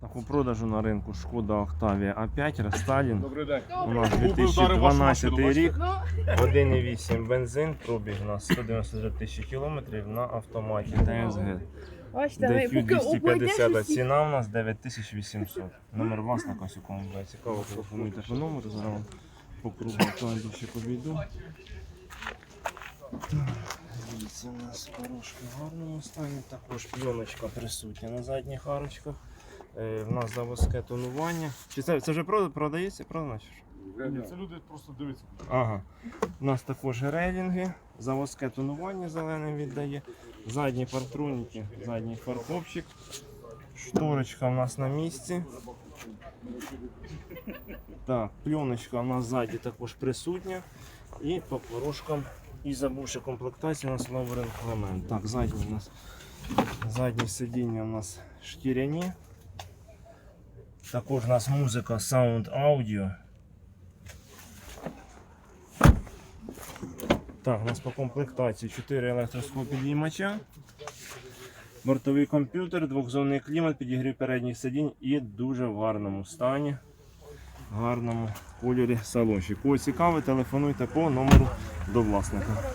Так, у продажу на ринку Шкода Octavia А5 рестайлінг. Добрий день. У нас Був би вдарив вашу 2012 машину, рік, Ну, 1,8 бензин, пробіг у нас 193 тисячі кілометрів на автоматі бачите, DQ ми поки 250, а ціна у нас 9800. Номер власника, ось у кому буде цікаво, телефонуйте по номеру, зараз вам по кругу автомобіль ще побійду. Дивіться, у нас порошки в гарному стані, також пленочка присутня на задніх арочках. Е, в нас заводське тонування. Чи це, це вже прода- продається? Продано? Ні, Це люди просто дивляться. Ага. У нас також рейлінги, заводське тонування зеленим віддає, задні партроніки, задній фаркопчик, шторочка у нас на місці. Так, пленочка у нас ззаді також присутня. І по порошкам і забувши комплектацію у нас лаврин елемент. Так, задні у нас задні сидіння у нас шкіряні. Також у нас музика Sound Audio. Так, у нас по комплектації 4 електросклопідіймача, бортовий комп'ютер, двохзонний клімат, підігрів передніх сидінь і дуже в гарному стані, гарному кольорі салончик. Кого цікавить, телефонуйте по номеру до власника.